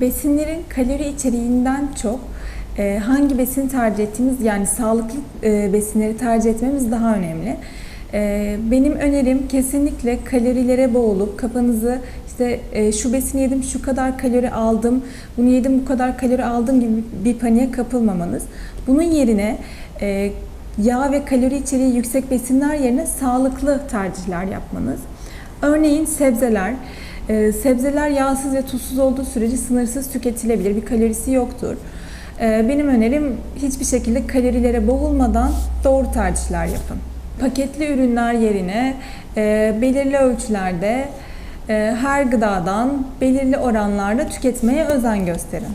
Besinlerin kalori içeriğinden çok e, hangi besini tercih ettiğimiz yani sağlıklı e, besinleri tercih etmemiz daha önemli. E, benim önerim kesinlikle kalorilere boğulup kafanızı işte şu besini yedim şu kadar kalori aldım, bunu yedim bu kadar kalori aldım gibi bir paniğe kapılmamanız. Bunun yerine yağ ve kalori içeriği yüksek besinler yerine sağlıklı tercihler yapmanız. Örneğin sebzeler. Ee, sebzeler yağsız ve tuzsuz olduğu sürece sınırsız tüketilebilir. Bir kalorisi yoktur. Ee, benim önerim hiçbir şekilde kalorilere boğulmadan doğru tercihler yapın. Paketli ürünler yerine e, belirli ölçülerde e, her gıdadan belirli oranlarda tüketmeye özen gösterin.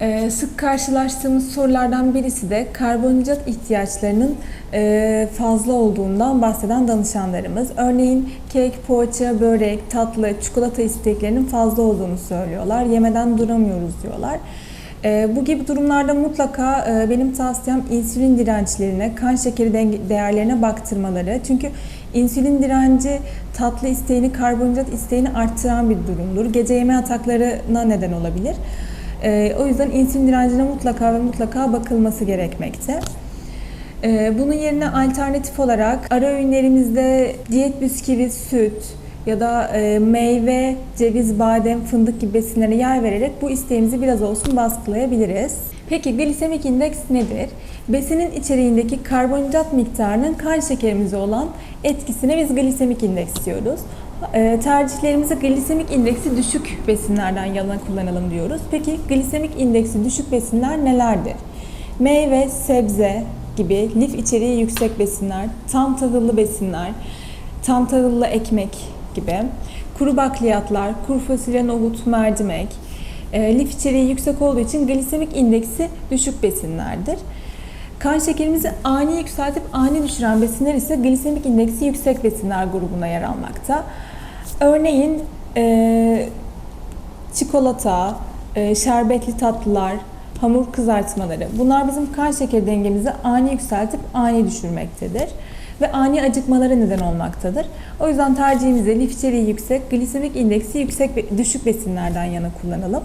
Ee, sık karşılaştığımız sorulardan birisi de karbonhidrat ihtiyaçlarının e, fazla olduğundan bahseden danışanlarımız. Örneğin kek, poğaça, börek, tatlı, çikolata isteklerinin fazla olduğunu söylüyorlar. Yemeden duramıyoruz diyorlar. Ee, bu gibi durumlarda mutlaka e, benim tavsiyem insülin dirençlerine, kan şekeri değerlerine baktırmaları. Çünkü insülin direnci tatlı isteğini, karbonhidrat isteğini arttıran bir durumdur. Gece yeme ataklarına neden olabilir. Ee, o yüzden insülin direncine mutlaka ve mutlaka bakılması gerekmekte. Ee, bunun yerine alternatif olarak ara öğünlerimizde diyet bisküvi, süt ya da e, meyve, ceviz, badem, fındık gibi besinlere yer vererek bu isteğimizi biraz olsun baskılayabiliriz. Peki glisemik indeks nedir? Besinin içeriğindeki karbonhidrat miktarının kan şekerimize olan etkisine biz glisemik indeks diyoruz. E, tercihlerimizi glisemik indeksi düşük besinlerden yana kullanalım diyoruz. Peki glisemik indeksi düşük besinler nelerdir? Meyve, sebze gibi lif içeriği yüksek besinler, tam tahıllı besinler, tam tahıllı ekmek gibi, kuru bakliyatlar, kuru fasulye, nohut, mercimek, e, lif içeriği yüksek olduğu için glisemik indeksi düşük besinlerdir. Kan şekerimizi ani yükseltip ani düşüren besinler ise glisemik indeksi yüksek besinler grubuna yer almakta. Örneğin e, çikolata, e, şerbetli tatlılar, hamur kızartmaları bunlar bizim kan şeker dengemizi ani yükseltip ani düşürmektedir ve ani acıkmalara neden olmaktadır. O yüzden tercihimizi lif içeriği yüksek, glisemik indeksi yüksek düşük besinlerden yana kullanalım.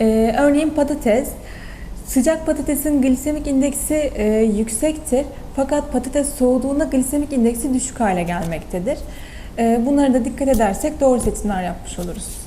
Ee, örneğin patates. Sıcak patatesin glisemik indeksi e, yüksektir fakat patates soğuduğunda glisemik indeksi düşük hale gelmektedir. E, bunlara da dikkat edersek doğru seçimler yapmış oluruz.